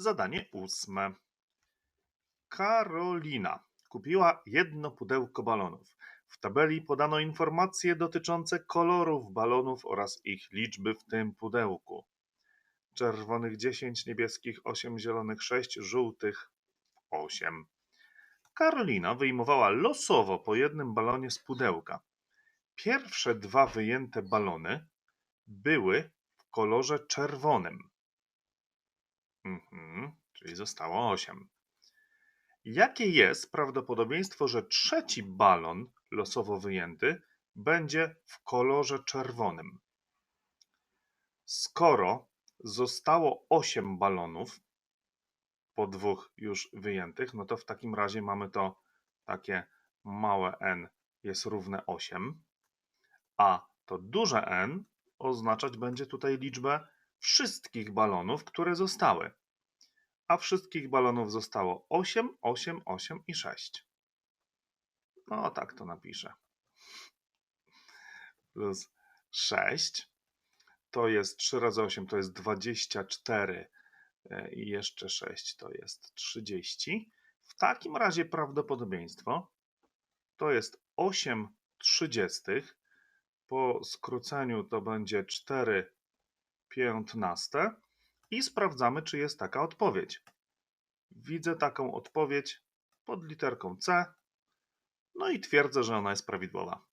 Zadanie ósme. Karolina kupiła jedno pudełko balonów. W tabeli podano informacje dotyczące kolorów balonów oraz ich liczby w tym pudełku. Czerwonych 10, niebieskich 8, zielonych 6, żółtych 8. Karolina wyjmowała losowo po jednym balonie z pudełka. Pierwsze dwa wyjęte balony były w kolorze czerwonym. Mhm, czyli zostało 8. Jakie jest prawdopodobieństwo, że trzeci balon losowo wyjęty będzie w kolorze czerwonym? Skoro zostało 8 balonów po dwóch już wyjętych, no to w takim razie mamy to takie małe n jest równe 8, a to duże n oznaczać będzie tutaj liczbę wszystkich balonów, które zostały. A wszystkich balonów zostało 8, 8, 8 i 6. No tak to napiszę. Plus 6 to jest 3 razy 8 to jest 24 e, i jeszcze 6 to jest 30. W takim razie prawdopodobieństwo to jest 8 trzydziestych. Po skróceniu to będzie 4 piętnaste i sprawdzamy, czy jest taka odpowiedź. Widzę taką odpowiedź pod literką C, no i twierdzę, że ona jest prawidłowa.